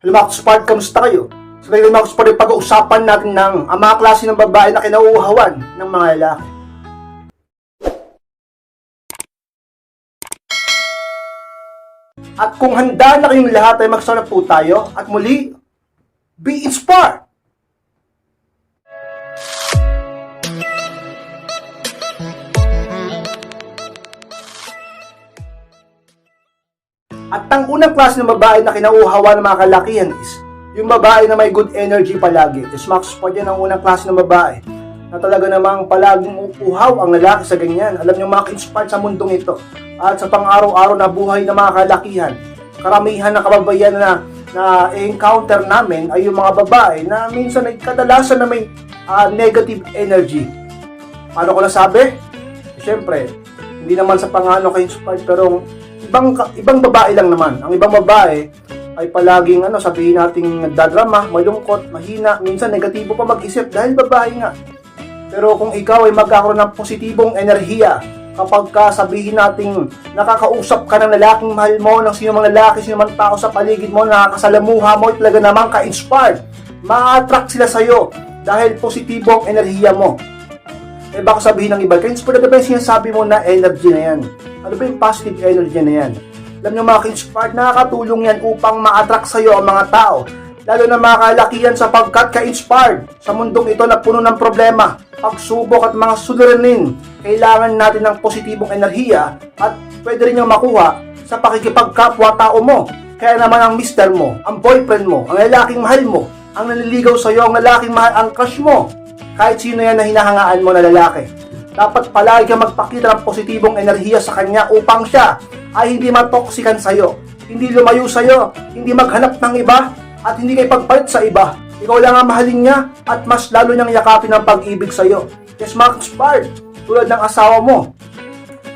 Hello mga Spark, kamusta kayo? Sa ngayon mga Spark, pag-uusapan natin ng ang mga klase ng babae na kinauuhawan ng mga lalaki. At kung handa na kayong lahat ay magsarap po tayo at muli, be inspired! At ang unang klase ng babae na kinauhawa ng mga kalakihan is yung babae na may good energy palagi. Just Max po yan ang unang klase ng babae na talaga namang palaging upuhaw ang lalaki sa ganyan. Alam niyo mga inspired sa mundong ito at sa pang-araw-araw na buhay ng mga kalakihan. Karamihan ng kababayan na na encounter namin ay yung mga babae na minsan ay kadalasan na may ah, negative energy. Paano ko nasabi? Siyempre, hindi naman sa pangano kay inspired pero ibang ibang babae lang naman. Ang ibang babae ay palaging ano sabihin nating nagdadrama, malungkot, mahina, minsan negatibo pa mag-isip dahil babae nga. Pero kung ikaw ay magkakaroon ng positibong enerhiya, kapag ka sabihin nating nakakausap ka ng lalaking mahal mo, ng sino mang lalaki, sino mang tao sa paligid mo, nakakasalamuha mo, talaga namang ka-inspired, ma-attract sila sa'yo dahil positibo ang enerhiya mo. Eh baka sabihin ng iba, ka-inspired na ba yung sinasabi mo na energy na yan? Ano ba yung positive energy na yan? Alam nyo mga ka-inspired, nakakatulong yan upang ma-attract sa'yo ang mga tao lalo na mga kalakihan sapagkat ka-inspired sa mundong ito na puno ng problema, pagsubok at mga suliranin. Kailangan natin ng positibong enerhiya at pwede rin yung makuha sa pakikipagkapwa tao mo. Kaya naman ang mister mo, ang boyfriend mo, ang lalaking mahal mo, ang nanliligaw sa iyo, ang lalaking mahal, ang crush mo. Kahit sino yan na hinahangaan mo na lalaki. Dapat palagi kang magpakita ng positibong enerhiya sa kanya upang siya ay hindi matoksikan sa iyo, hindi lumayo sa iyo, hindi maghanap ng iba, at hindi kayo pagpalit sa iba. Ikaw lang ang mahalin niya at mas lalo niyang yakapin ang pag-ibig sa iyo. Yes, mga inspired. Tulad ng asawa mo,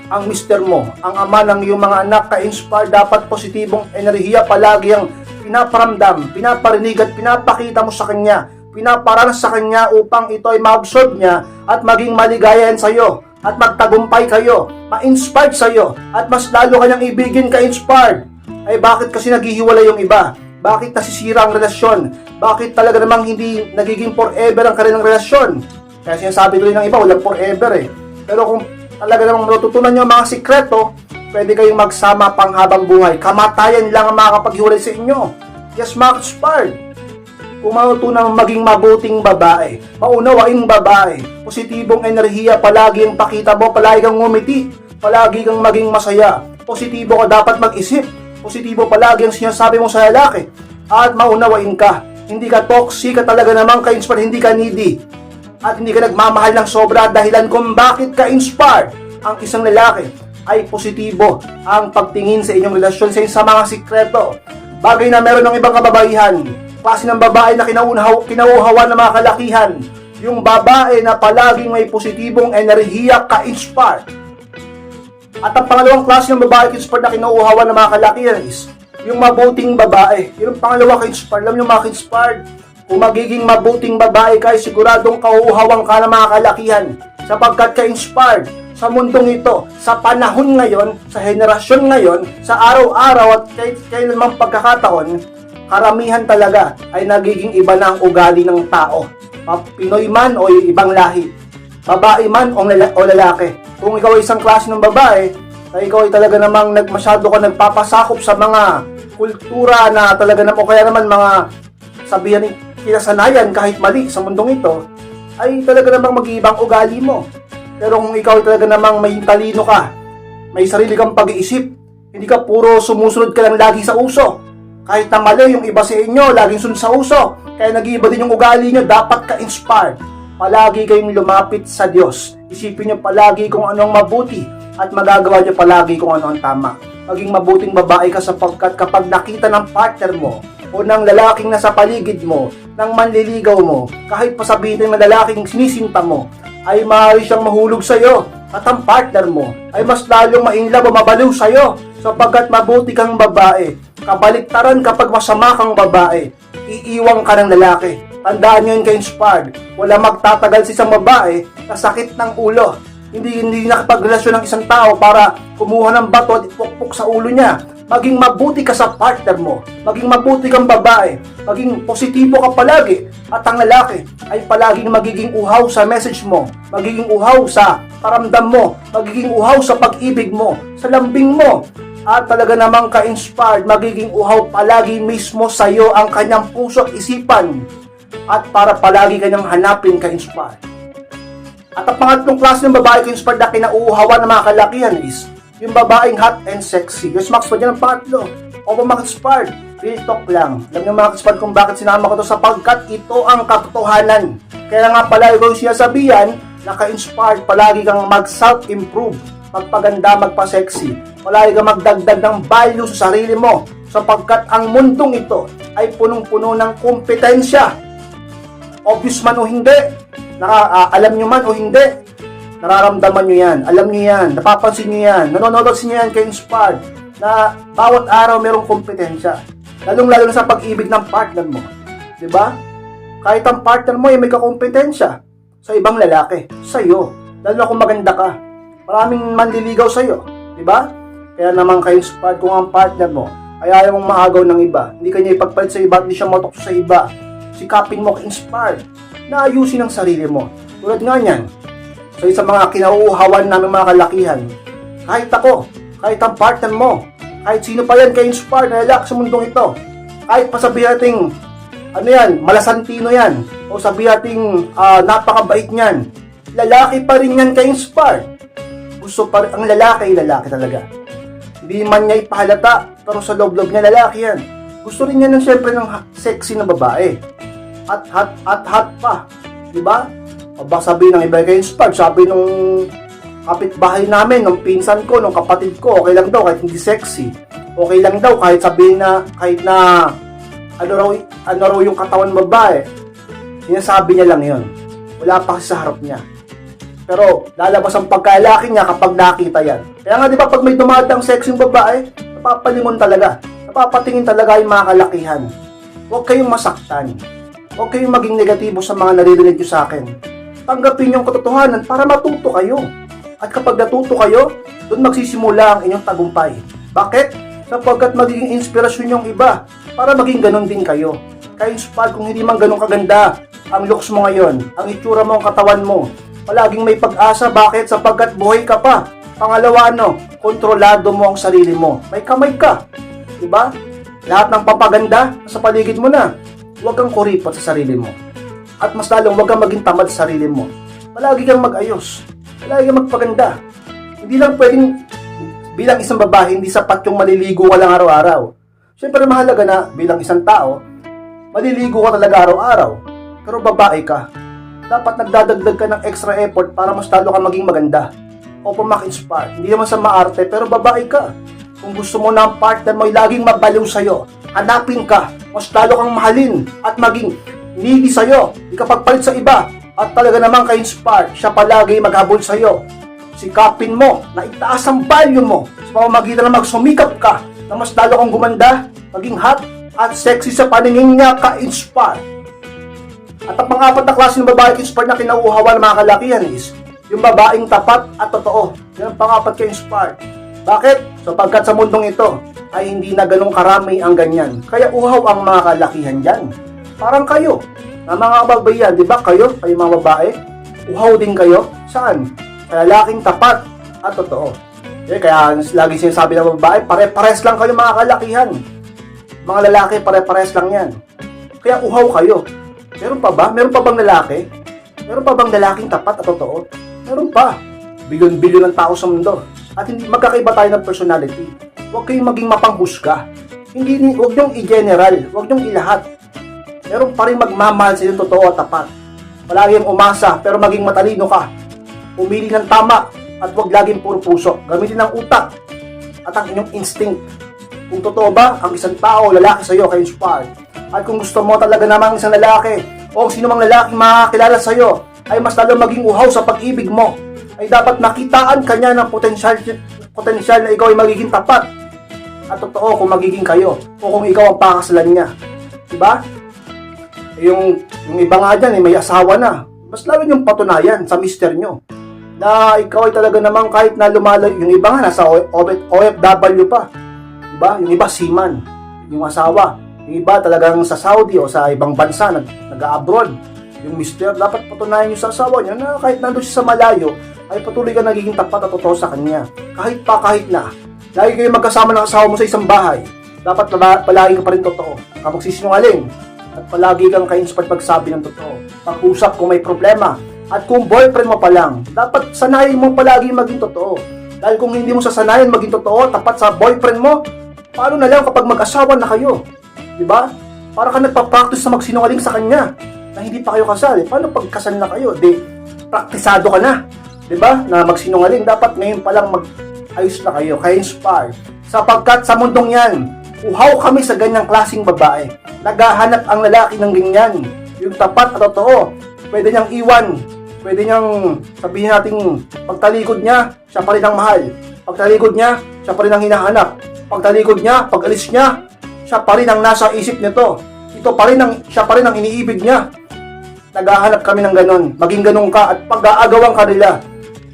ang mister mo, ang ama ng iyong mga anak ka-inspire, dapat positibong enerhiya palagi ang pinaparamdam, pinaparinig at pinapakita mo sa kanya, pinaparanas sa kanya upang ito ay ma-absorb niya at maging maligayahan sa iyo at magtagumpay kayo, ma-inspired sa iyo at mas lalo kanyang ibigin ka-inspired. Ay bakit kasi naghihiwalay yung iba? Bakit nasisira ang relasyon? Bakit talaga namang hindi nagiging forever ang kanilang relasyon? Kaya sinasabi tuloy ng iba, walang forever eh. Pero kung talaga namang matututunan nyo ang mga sikreto, pwede kayong magsama pang habang buhay. Kamatayan lang ang makakapaghiwalay sa inyo. Yes, mga inspired. Kung matutunang maging mabuting babae, maunawaing babae, positibong enerhiya, palagi ang pakita mo, palagi kang ngumiti, palagi kang maging masaya, positibo ka dapat mag-isip, positibo palagi ang sinasabi mo sa lalaki, at maunawain ka. Hindi ka toxic, ka talaga namang ka-inspired, hindi ka needy, at hindi ka nagmamahal ng sobra dahilan kung bakit ka inspired. Ang isang lalaki ay positibo ang pagtingin sa inyong relasyon sa, sa mga sikreto. Bagay na meron ng ibang kababaihan, klase ng babae na kinauhaw, kinauhawan ng mga kalakihan, yung babae na palaging may positibong enerhiya ka-inspired. At ang pangalawang klase ng babae ka-inspired na kinuuhawan ng mga kalakihan is yung mabuting babae. Yung pangalawa ka-inspired, alam nyo mga ka-inspired, kung magiging mabuting babae ka, ay siguradong kauuhawan ka ng mga kalakihan sapagkat ka-inspired sa mundong ito, sa panahon ngayon, sa henerasyon ngayon, sa araw-araw at kahit kailanman pagkakataon, karamihan talaga ay nagiging iba na ang ugali ng tao. Pinoy man o ibang lahi. Babae man o, lala- o lalaki. Kung ikaw ay isang klase ng babae, ay ikaw ay talaga namang nag, masyado ka nagpapasakop sa mga kultura na talaga naman o kaya naman mga sabihan ni kinasanayan kahit mali sa mundong ito, ay talaga namang mag-iibang ugali mo. Pero kung ikaw ay talaga namang may talino ka, may sarili kang pag-iisip, hindi ka puro sumusunod ka lang lagi sa uso. Kahit na mali yung iba sa inyo, laging sunod sa uso. Kaya nag-iiba din yung ugali nyo, dapat ka-inspired. Palagi kayong lumapit sa Diyos. Isipin nyo palagi kung ano ang mabuti at magagawa nyo palagi kung ano ang tama. Maging mabuting babae ka sapagkat kapag nakita ng partner mo o ng lalaking nasa paligid mo, ng manliligaw mo, kahit pasabihin ng lalaking sinisinta mo, ay maaari siyang mahulog sa iyo at ang partner mo ay mas lalong mainlove o mabaliw sa iyo sapagkat mabuti kang babae. Kabaliktaran kapag masama kang babae, iiwang ka ng lalaki. Tandaan nyo yun ka-inspired. Wala magtatagal sa isang babae na sakit ng ulo. Hindi hindi nakapagrelasyon ng isang tao para kumuha ng bato at ipukpok sa ulo niya. maging mabuti ka sa partner mo, maging mabuti kang babae, maging positibo ka palagi, at ang lalaki ay palaging magiging uhaw sa message mo, magiging uhaw sa paramdam mo, magiging uhaw sa pag-ibig mo, sa lambing mo, at talaga namang ka-inspired, magiging uhaw palagi mismo sa iyo ang kanyang puso at isipan, at para palagi kanyang hanapin ka-inspired. At ang pangatlong klase ng babae ka-inspired na kinauuhawan ng mga kalakihan is yung babaeng hot and sexy. Yung Max pa dyan ang pangatlo. O ba mga inspired? Real talk lang. Alam niyo mga inspired kung bakit sinama ko to sapagkat ito ang katotohanan. Kaya nga pala ikaw yung sinasabihan na ka-inspired palagi kang mag-self-improve, magpaganda, magpa-sexy. Palagi kang magdagdag ng value sa sarili mo sapagkat ang mundong ito ay punong-puno ng kompetensya. Obvious man o hindi, naka, ah, alam nyo man o hindi, nararamdaman nyo yan, alam nyo yan, napapansin nyo yan, nanonood nyo yan kay Inspired, na bawat araw merong kompetensya. Lalong-lalo na sa pag-ibig ng partner mo. ba? Kahit ang partner mo ay may kakompetensya sa ibang lalaki, sa iyo. Lalo na kung maganda ka. Maraming manliligaw sa iyo, 'di ba? Kaya naman kay Inspired kung ang partner mo ay ayaw mong maagaw ng iba, hindi kanya ipagpalit sa iba, hindi siya motokso sa iba. Sikapin mo kay Inspired na ayusin ang sarili mo. Tulad nga niyan, sa isa mga kinauuhawan namin mga kalakihan, kahit ako, kahit ang partner mo, kahit sino pa yan ka-inspire na lalaki sa mundong ito, kahit pa sabihin nating, ano yan, malasantino yan, o sabihin nating ah, napakabait niyan, lalaki pa rin yan ka-inspire. Gusto pa ang lalaki, lalaki talaga. Hindi man niya ipahalata, pero sa loob-loob niya lalaki yan. Gusto rin niya ng siyempre ng sexy na babae. At hot, at hot pa. Di ba? O baka sabihin ng iba kay inspired, sabi nung kapitbahay namin, nung pinsan ko, nung kapatid ko, okay lang daw kahit hindi sexy. Okay lang daw kahit sabihin na, kahit na, ano raw, ano raw yung katawan babae. Sinasabi niya lang yon. Wala pa sa harap niya. Pero lalabas ang pagkalaki niya kapag nakita yan. Kaya nga di ba pag may dumadang sexy yung babae, napapalimon talaga. Napapatingin talaga yung mga kalakihan. Huwag kayong masaktan. Huwag kayong maging negatibo sa mga naririnig nyo sa akin. Tanggapin yung katotohanan para matuto kayo. At kapag natuto kayo, doon magsisimula ang inyong tagumpay. Bakit? Sapagkat magiging inspirasyon yung iba para maging ganon din kayo. Kaya inspired kung hindi man ganon kaganda ang looks mo ngayon, ang itsura mo, ang katawan mo. Palaging may pag-asa. Bakit? Sapagkat buhay ka pa. Pangalawa, ano? Kontrolado mo ang sarili mo. May kamay ka. Diba? Lahat ng papaganda sa paligid mo na. Huwag kang kuripot sa sarili mo. At mas lalong huwag kang maging tamad sa sarili mo. Palagi kang mag-ayos. Palagi kang magpaganda. Hindi lang pwedeng bilang isang babae, hindi sapat yung maliligo ka lang araw-araw. Siyempre mahalaga na bilang isang tao, maliligo ka talaga araw-araw. Pero babae ka. Dapat nagdadagdag ka ng extra effort para mas lalo ka maging maganda. O pumak-inspire. Hindi naman sa maarte, pero babae ka. Kung gusto mo na ang partner mo ay laging mabaliw sa'yo, hanapin ka, mas lalo kang mahalin at maging needy sa'yo. Di ka pagpalit sa iba. At talaga naman ka-inspire, siya palagi maghabol sa'yo. Sikapin mo na itaas ang value mo sa pamamagitan na magsumikap ka na mas lalo kang gumanda, maging hot at sexy sa paningin niya ka-inspire. At ang pang-apat na klase ng babae inspired na kinauuhawan ng mga kalakihan is yung babaeng tapat at totoo. Yan ang pang-apat kay inspired. Bakit? Sapagkat sa mundong ito ay hindi na ganong karami ang ganyan. Kaya uhaw ang mga kalakihan dyan. Parang kayo, na mga babayan, di ba kayo, kayo mga babae, uhaw din kayo. Saan? Sa lalaking tapat at totoo. Eh, kaya lagi sinasabi ng babae, pare-pares lang kayo mga kalakihan. Mga lalaki, pare-pares lang yan. Kaya uhaw kayo. Meron pa ba? Meron pa bang lalaki? Meron pa bang lalaking tapat at totoo? Meron pa. Bilyon-bilyon ng tao sa mundo. At hindi magkakaiba tayo ng personality. Huwag kayong maging mapanghusga. Hindi, huwag niyong i-general. Huwag niyong ilahat. Meron pa rin magmamahal sa totoo at tapat. Palagi ang umasa pero maging matalino ka. Pumili ng tama at huwag laging puro puso. Gamitin ang utak at ang inyong instinct. Kung totoo ba, ang isang tao, lalaki sa iyo, kay inspired. At kung gusto mo talaga namang isang lalaki o sino mang lalaki makakilala sa iyo ay mas lalo maging uhaw sa pag-ibig mo ay dapat makitaan kanya ng potensyal potensyal na ikaw ay magiging tapat at totoo kung magiging kayo o kung ikaw ang pakasalan niya. Diba? Yung, yung iba nga dyan, eh, may asawa na. Mas lalo yung patunayan sa mister nyo na ikaw ay talaga namang kahit na lumalayo, yung iba nga nasa OFW pa. Diba? Yung iba, seaman. Yung asawa. Yung iba talagang sa Saudi o sa ibang bansa, nag, nag-abroad. Yung mister, dapat patunayan nyo sa asawa niya na kahit nandun siya sa malayo, ay patuloy ka nagiging tapat at totoo sa kanya. Kahit pa, kahit na. Lagi kayo magkasama ng asawa mo sa isang bahay. Dapat pala- palagi ka pa rin totoo. Ka magsisinungaling. At palagi kang ka-inspired pagsabi ng totoo. Pag-usap kung may problema. At kung boyfriend mo pa lang, dapat sanayin mo palagi maging totoo. Dahil kung hindi mo sasanayan maging totoo, tapat sa boyfriend mo, paano na lang kapag mag-asawa na kayo? Di ba? Para ka nagpa-practice sa magsinungaling sa kanya na hindi pa kayo kasal. Eh, paano pag kasal na kayo? Di, praktisado ka na. Di ba? Na magsinungaling. Dapat ngayon pa lang mag-ayos na kayo. Kaya inspire. Sapagkat sa mundong yan, uhaw kami sa ganyang klasing babae. Naghahanap ang lalaki ng ganyan. Yung tapat at totoo. Pwede niyang iwan. Pwede niyang sabihin natin pagtalikod niya, siya pa rin ang mahal. Pagtalikod niya, siya pa rin ang hinahanap. Pagtalikod niya, pag alis niya, siya pa rin ang nasa isip nito. Ito pa rin ang, siya pa rin ang iniibig niya. Naghahanap kami ng ganon. Maging ganon ka at pag-aagawan ka nila.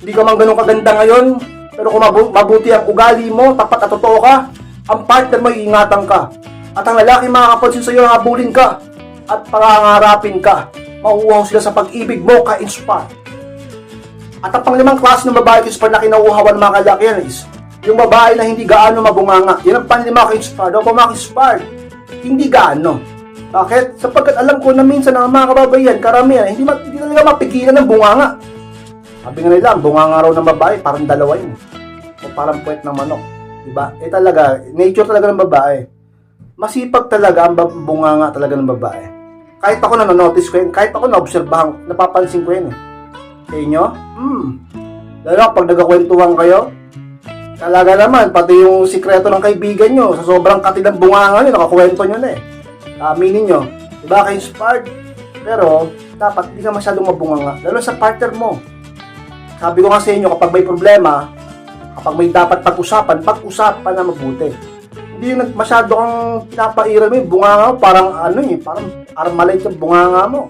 Hindi ka man ganon kaganda ngayon, pero kung mabu- mabuti ang ugali mo, tapat at totoo ka, ang partner mo iingatan ka. At ang lalaki makakapansin sa iyo, habulin ka at pangangarapin ka. Mauuhaw sila sa pag-ibig mo, ka-inspire. At ang panglimang klase ng babae ka-inspire na kinauuhawan mga kalakihan is yung babae na hindi gaano mabunganga. Yan ang panlima ka-inspire. Daw pa inspire Hindi gaano. Bakit? Sapagkat alam ko na minsan ang mga kababayan, karamihan, hindi, ma- hindi talaga mapigilan ng bunganga. Sabi nga nila, ang bunganga raw ng babae, parang dalawa yun. O parang puwet ng manok. Diba? Eh talaga, nature talaga ng babae. Masipag talaga ang bunganga talaga ng babae. Kahit ako nanonotice ko yun, kahit ako naobserbahan, napapansin ko yun eh. Sa inyo? Hmm. Lalo pag nagkakwentuhan kayo, talaga naman, pati yung sikreto ng kaibigan nyo, sa sobrang katid ng bunganga nyo, nakakwento nyo na eh. Aminin nyo. Diba kayo inspired? Pero, dapat hindi ka masyadong mabunganga. Lalo sa partner mo. Sabi ko nga sa inyo, kapag may problema, kapag may dapat pag-usapan, pag-usapan na mabuti. Hindi yung masyado kang pinapairal mo, yung bunganga mo, parang ano eh, parang armalite yung bunganga mo.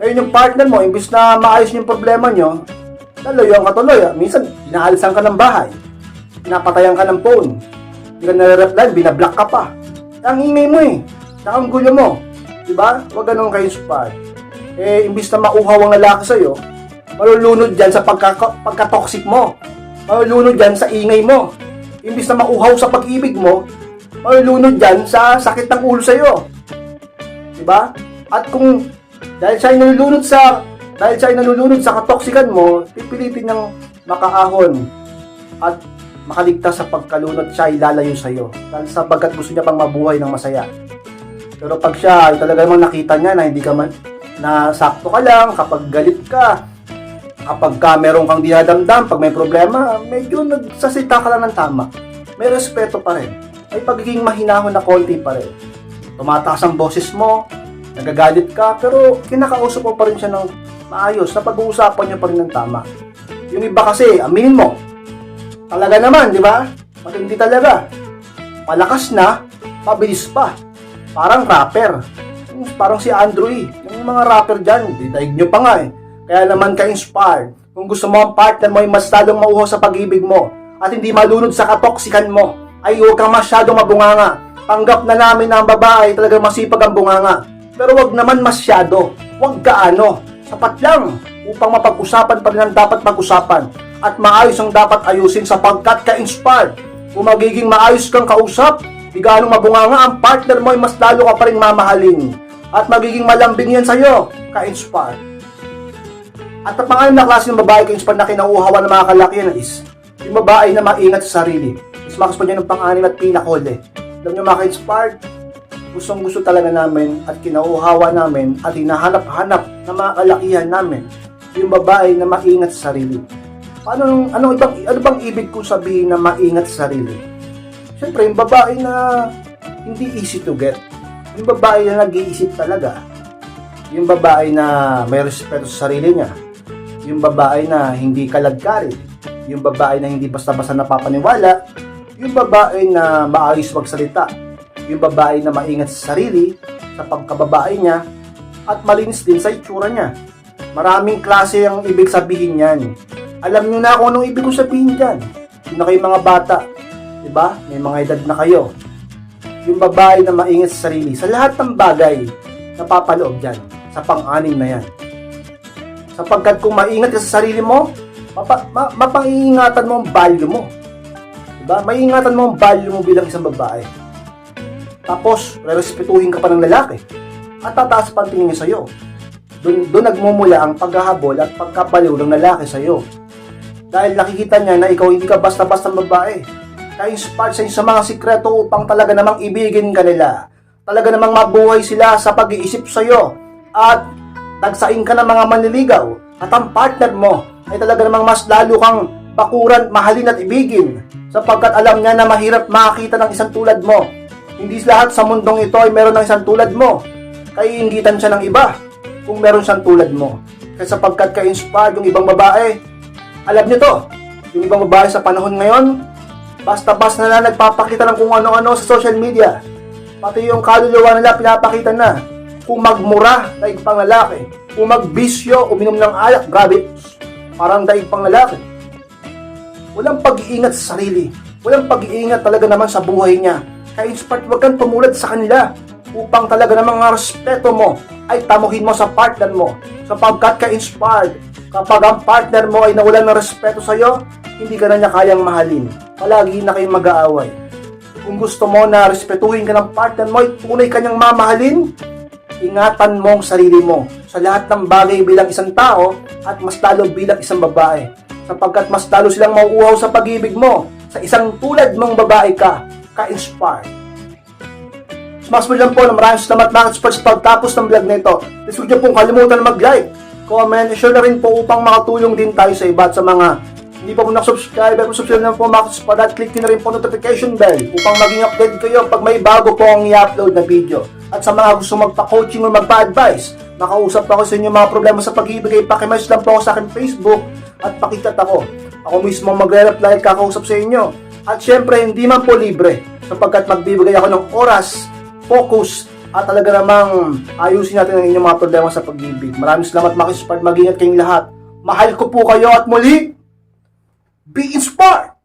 Ngayon yung partner mo, imbis na maayos yung problema nyo, Lalayo ka tuloy. ah. Minsan, inaalisan ka ng bahay. Pinapatayan ka ng phone. Hindi ka nare-reply, binablock ka pa. Ang ingay mo eh. Saka ang gulo mo. Diba? Huwag ganun kayo spot. Eh, imbis na mauhaw ang lalaki sa'yo, malulunod dyan sa pagka, pagka-toxic mo. Malulunod dyan sa ingay mo. Imbis na mauhaw sa pag-ibig mo, malulunod dyan sa sakit ng ulo sa'yo. Diba? At kung dahil siya ay nalulunod sa dahil siya ay nalulunod sa katoksikan mo, pipilitin niyang makaahon at makaligtas sa pagkalunod siya ay lalayo sa iyo. Dahil sapagkat gusto niya pang mabuhay ng masaya. Pero pag siya ay talaga namang nakita niya na hindi ka man na sakto ka lang kapag galit ka, kapag ka meron kang dinadamdam, pag may problema, medyo nagsasita ka lang ng tama. May respeto pa rin. May pagiging mahinahon na konti pa rin. Tumataas ang boses mo, nagagalit ka, pero kinakausap mo pa rin siya ng maayos na pag-uusapan niyo pa rin ng tama. Yung iba kasi, aminin mo, talaga naman, di ba? Matindi talaga. Malakas na, pabilis pa. Parang rapper. Yung Parang si Andrew E. Yung mga rapper dyan, ditaig nyo pa nga eh. Kaya naman ka-inspired. Kung gusto mo ang partner mo ay mas lalong mauho sa pag-ibig mo at hindi malunod sa katoksikan mo, ay huwag kang masyadong mabunganga. Tanggap na namin na ang babae talagang masipag ang bunganga. Pero wag naman masyado. Wag gaano. Sapat lang upang mapag-usapan pa rin ang dapat pag-usapan at maayos ang dapat ayusin sapagkat ka-inspired. Kung magiging maayos kang kausap, di mabunganga ang partner mo ay mas lalo ka pa rin mamahalin. At magiging malambing yan sa'yo, ka-inspired. At ang pangalan na klase ng babae ka-inspired na kinauhawan ng mga kalakihan is yung babae na maingat sa sarili. Is makas pa niya ng pang-anim at pinakole. Alam niyo mga ka-inspired, gustong gusto talaga namin at kinauhawa namin at hinahanap-hanap ng mga kalakihan namin yung babae na maingat sa sarili. Nung- ano, ibang, ano bang ibig kong sabihin na maingat sa sarili? Siyempre, yung babae na hindi easy to get. Yung babae na nag-iisip talaga. Yung babae na may respeto sa sarili niya. Yung babae na hindi kalagkari. Yung babae na hindi basta-basta napapaniwala. Yung babae na maayos magsalita. Yung babae na maingat sa sarili, sa pagkababae niya, at malinis din sa itsura niya. Maraming klase ang ibig sabihin niyan. Alam niyo na kung anong ibig ko sabihin dyan. Yun na kayo mga bata. di ba? May mga edad na kayo. Yung babae na maingat sa sarili, sa lahat ng bagay, napapaloob dyan, sa pang-anim na yan. Sapagkat kung maingat ka sa sarili mo, mapa, ma, mapangingatan mo ang value mo. Diba? Maiingatan mo ang value mo bilang isang babae. Tapos, respetuhin ka pa ng lalaki. At tataas pa ang tingin niya sa'yo. Doon, nagmumula ang paghahabol at pagkapaliw ng lalaki sa'yo. Dahil nakikita niya na ikaw hindi ka basta-basta babae. Ka-inspire sa sa mga sikreto upang talaga namang ibigin ka nila. Talaga namang mabuhay sila sa pag-iisip sa'yo. At nagsaing ka ng mga manliligaw. At ang partner mo ay talaga namang mas lalo kang bakuran, mahalin at ibigin. Sapagkat alam niya na mahirap makakita ng isang tulad mo. Hindi lahat sa mundong ito ay meron ng isang tulad mo. Kaiingitan siya ng iba kung meron siyang tulad mo. Kaya sapagkat ka-inspired yung ibang babae, alam niyo to, yung ibang babae sa panahon ngayon, basta-basta na lang nagpapakita ng kung ano-ano sa social media. Pati yung kaluluwa nila pinapakita na. Kung magmura, daig pang lalaki. Kung magbisyo, uminom ng alak, grabe, parang daig pang lalaki. Walang pag-iingat sa sarili. Walang pag-iingat talaga naman sa buhay niya. Kaya inspired, huwag kang tumulad sa kanila upang talaga namang ang respeto mo ay tamuhin mo sa partner mo. Sapagkat ka-inspired, kapag ang partner mo ay nawalan ng respeto sa'yo, hindi ka na niya kayang mahalin. Palagi na kayong mag-aaway. Kung gusto mo na respetuhin ka ng partner mo, ay tunay kanyang mamahalin, ingatan mo ang sarili mo sa lahat ng bagay bilang isang tao at mas lalo bilang isang babae. Sapagkat mas lalo silang mauuhaw sa pag-ibig mo sa isang tulad mong babae ka, ka-inspired. Smash mo lang po na maraming salamat mga experts sa pagtapos ng vlog na ito. Please huwag niyo pong kalimutan na mag-like, comment, share na rin po upang makatulong din tayo sa iba at sa mga hindi pa po nakasubscribe, ay subscribe na po mga kapatid at click nyo na rin po notification bell upang maging update kayo pag may bago po ang i-upload na video. At sa mga gusto magpa-coaching o magpa-advise, makausap ako sa inyo mga problema sa pag-ibig ay pakimess lang po ako sa akin Facebook at pakikat ako. Ako mismo magre-reply at kakausap sa inyo. At syempre, hindi man po libre sapagkat magbibigay ako ng oras, focus, at talaga namang ayusin natin ang inyong mga problema sa pag-ibig. Maraming salamat mga kapatid, mag-ingat kayong lahat. Mahal ko po kayo at muli, be inspired!